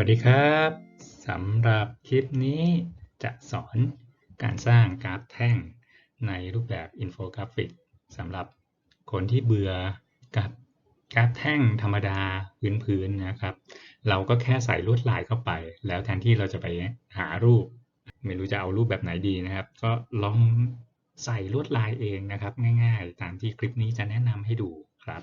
วัสดีครับสำหรับคลิปนี้จะสอนการสร้างกราฟแท่งในรูปแบบอินโฟกราฟิกสำหรับคนที่เบื่อกับกราฟแท่งธรรมดาพื้นๆนะครับ เราก็แค่ใส่ลวดลายเข้าไป แล้วแทนที่เราจะไปหารูป ไม่รู้จะเอารูปแบบไหนดีนะครับ ก็ลองใส่ลวดลายเองนะครับ ง่ายๆ ตามที่คลิปนี้จะแนะนำให้ดูครับ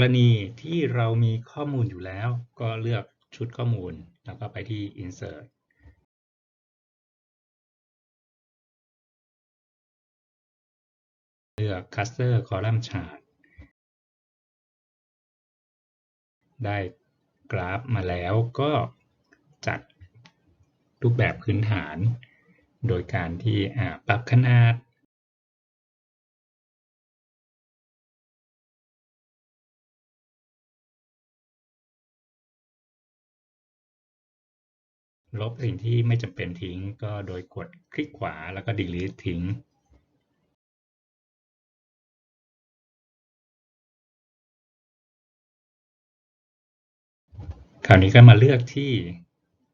รณีที่เรามีข้อมูลอยู่แล้ว ก็เลือกชุดข้อมูล แล้วก็ไปที่ insert เลือก cluster column chart ได้กราฟมาแล้วก็จัดรูปแบบพื้นฐาน โดยการที่ปรับขนาด ลบสิ่งที่ไม่จำเป็นทิ้ง ก็โดยกดคลิกขวาแล้วก็ delete ทิ้งคราวนี้ก็มาเลือกที่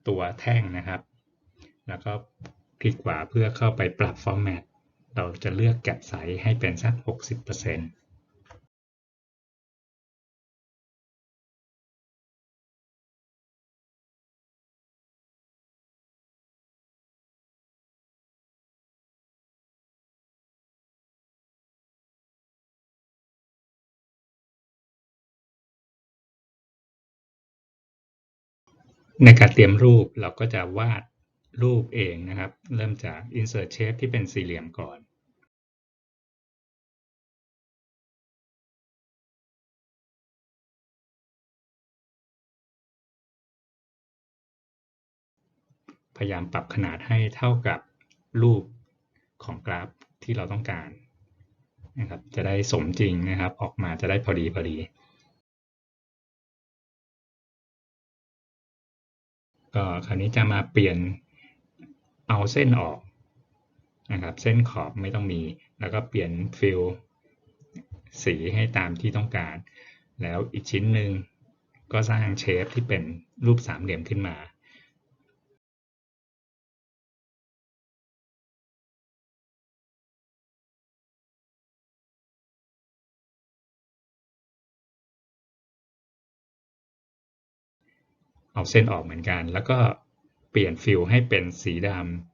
ตัวแท่งนะครับ แล้วก็คลิกขวาเพื่อเข้าไปปรับฟอร์แมตเราจะเลือกแกะไซส์ให้เป็นสัก 60% ในการเตรียมรูปเราก็จะวาดรูปเองนะครับ เริ่มจาก insert shape ที่เป็นสี่เหลี่ยมก่อนพยายามปรับขนาดให้เท่ากับรูปของกราฟที่เราต้องการนะครับ จะได้สมจริงนะครับ ออกมาจะได้พอดีพอดี ก็คราวนี้จะมาเปลี่ยนเอาเส้นออกนะครับเส้นขอบไม่ต้องมี แล้วก็เปลี่ยนฟิลสีให้ตามที่ต้องการ แล้วอีกชิ้นหนึ่งก็สร้างเชฟที่เป็นรูปสามเหลี่ยมขึ้นมา เอาเส้นออกเหมือนกัน แล้วก็เปลี่ยนฟิลให้เป็นสีดำ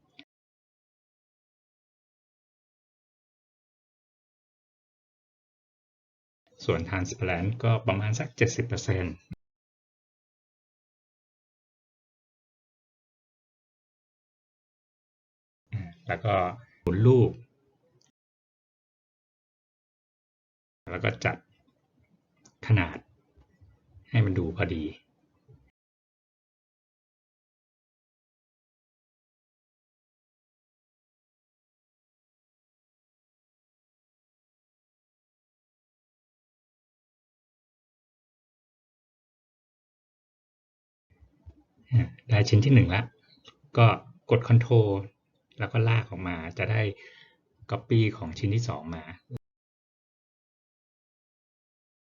ส่วน transparent ก็ประมาณสัก 70%แล้วก็หมุนรูป แล้วก็จัดขนาดให้มันดูพอดี ได้ชิ้นที่หนึ่งแล้วก็กด Ctrl แล้วก็ลากออกมาจะได้ Copy ของชิ้นที่สองมา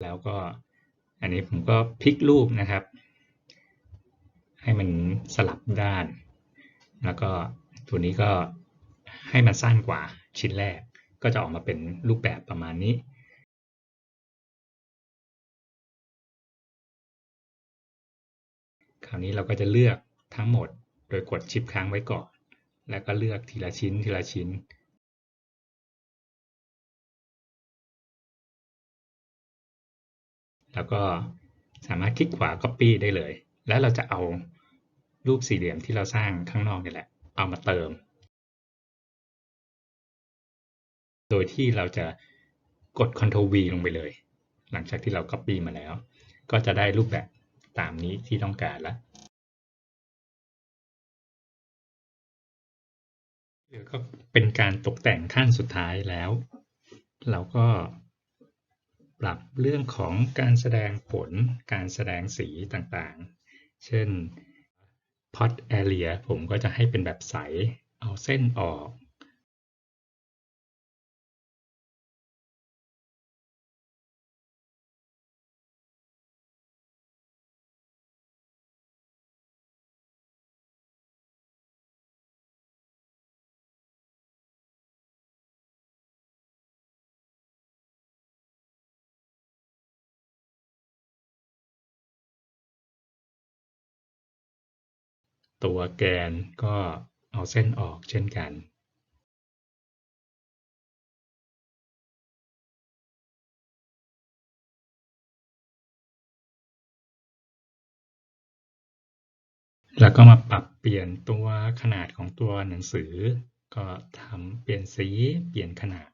แล้วก็อันนี้ผมก็พลิกรูปนะครับ ให้มันสลับด้าน แล้วก็ตัวนี้ก็ให้มันสั้นกว่าชิ้นแรก ก็จะออกมาเป็นรูปแบบประมาณนี้ ราวนี้เราก็จะเลือกทั้งหมดโดยกดชิปค้างไว้ก่อน แล้วก็เลือกทีละชิ้นทีละชิ้น แล้วก็สามารถคลิกขวา Copy ได้เลย แล้วเราจะเอารูปสี่เหลี่ยมที่เราสร้างข้างนอกนี่แหละ เอามาเติม โดยที่เราจะกด Ctrl V ลงไปเลย หลังจากที่เรา Copy มาแล้ว ก็จะได้รูปแบบ ตามนี้ที่ต้องการแล้วหรือก็เป็นการตกแต่งขั้นสุดท้ายแล้ว เราก็ปรับเรื่องของการแสดงผลการแสดงสีต่างๆ เช่น pot area ผมก็จะให้เป็นแบบใส เอาเส้นออก ตัวแกนก็เอาเส้นออกเช่นกันแล้วก็มาปรับเปลี่ยนตัวขนาดของตัวหนังสือ ก็ทำเปลี่ยนสีเปลี่ยนขนาด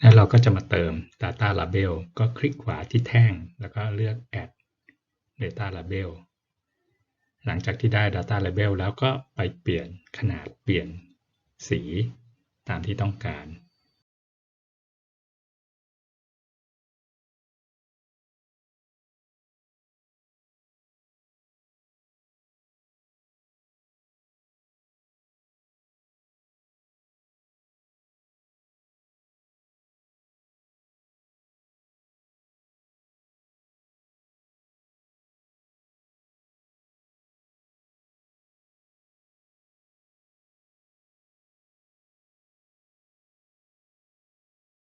แล้วเราก็จะมาเติม Data Label ก็คลิกขวาที่แท่ง แล้วก็เลือก Add Data Label หลังจากที่ได้ Data Label แล้วก็ไปเปลี่ยนขนาดเปลี่ยนสีตามที่ต้องการ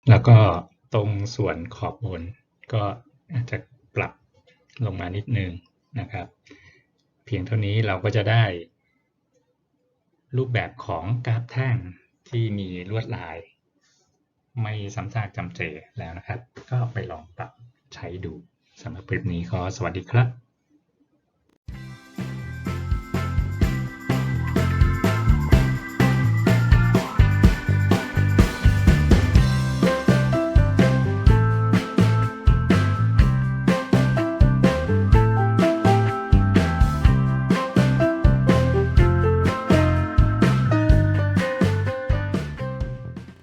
แล้วก็ตรงส่วนขอบบนก็อาจจะปรับลงมานิดนึงนะครับ เพียงเท่านี้เราก็จะได้ รูปแบบของกราฟแท่งที่มีลวดลาย ไม่ซ้ำซากจำเจแล้วนะครับ ก็ไปลองปรับใช้ดูสำหรับคลิปนี้ขอสวัสดีครับ